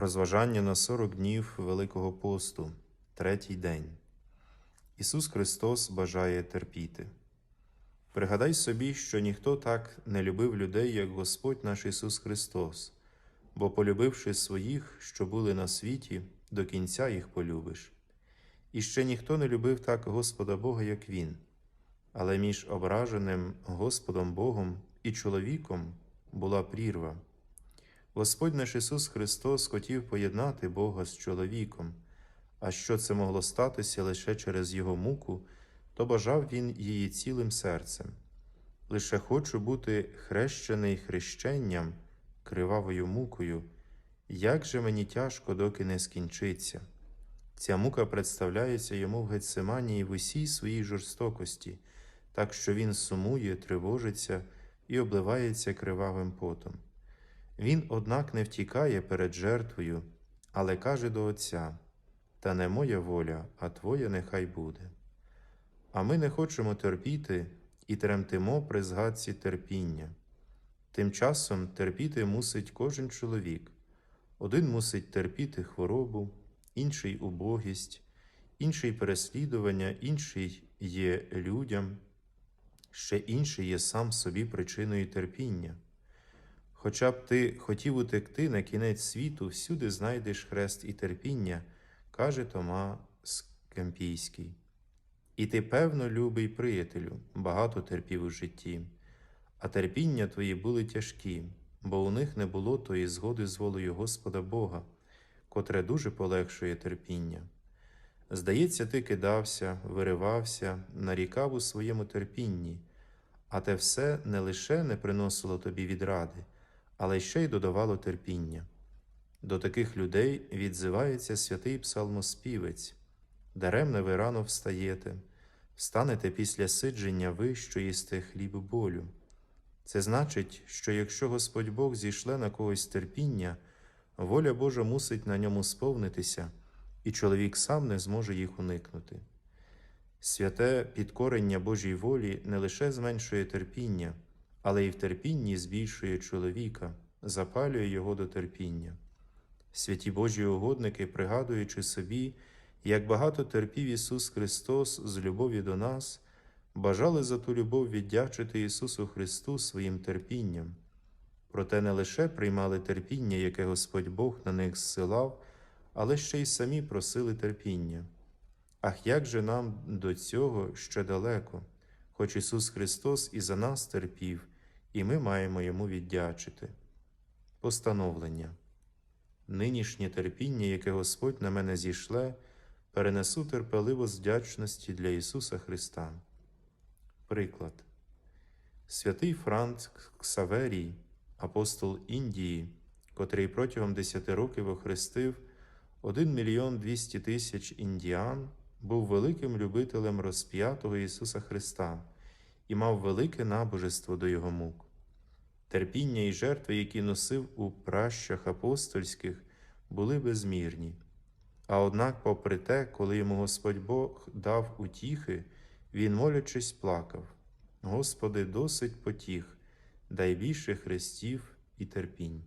Розважання на 40 днів Великого посту, третій день. Ісус Христос бажає терпіти. Пригадай собі, що ніхто так не любив людей, як Господь наш Ісус Христос, бо, полюбивши своїх, що були на світі, до кінця їх полюбиш. І ще ніхто не любив так Господа Бога, як Він, але між ображеним Господом Богом і чоловіком була прірва. Господь наш Ісус Христос хотів поєднати Бога з чоловіком, а що це могло статися лише через Його муку, то бажав Він її цілим серцем. Лише хочу бути хрещений хрещенням, кривавою мукою, як же мені тяжко, доки не скінчиться. Ця мука представляється йому в Гециманії в усій своїй жорстокості, так що він сумує, тривожиться і обливається кривавим потом. Він, однак, не втікає перед жертвою, але каже до Отця: Та не моя воля, а Твоя нехай буде. А ми не хочемо терпіти і тремтимо при згадці терпіння. Тим часом терпіти мусить кожен чоловік. Один мусить терпіти хворобу, інший убогість, інший переслідування, інший є людям, ще інший є сам собі причиною терпіння. Хоча б ти хотів утекти на кінець світу, всюди знайдеш хрест і терпіння, каже Тома Скемпійський. І ти, певно, любий приятелю, багато терпів у житті, а терпіння твої були тяжкі, бо у них не було тої згоди з волею Господа Бога, котре дуже полегшує терпіння. Здається, ти кидався, виривався, нарікав у своєму терпінні, а те все не лише не приносило тобі відради, але ще й додавало терпіння. До таких людей відзивається святий псалмоспівець даремно ви рано встаєте, встанете після сидження ви, що їсте хліб болю. Це значить, що якщо Господь Бог зійшле на когось терпіння, воля Божа мусить на ньому сповнитися, і чоловік сам не зможе їх уникнути. Святе підкорення Божій волі не лише зменшує терпіння, але й в терпінні збільшує чоловіка, запалює його до терпіння. Святі Божі угодники, пригадуючи собі, як багато терпів Ісус Христос з любові до нас, бажали за ту любов віддячити Ісусу Христу своїм терпінням. Проте не лише приймали терпіння, яке Господь Бог на них зсилав, але ще й самі просили терпіння. Ах, як же нам до цього ще далеко, хоч Ісус Христос і за нас терпів, і ми маємо Йому віддячити. Постановлення. Нинішнє терпіння, яке Господь на мене зійшле, перенесу терпеливо з вдячності для Ісуса Христа. Приклад. Святий Франц Ксаверій, апостол Індії, котрий протягом десяти років охрестив 1 мільйон 200 тисяч індіан, був великим любителем розп'ятого Ісуса Христа і мав велике набожество до Його мук. Терпіння і жертви, які носив у пращах апостольських, були безмірні. А однак, попри те, коли йому Господь Бог дав утіхи, він, молячись, плакав: Господи, досить потіх, дай більше хрестів і терпінь.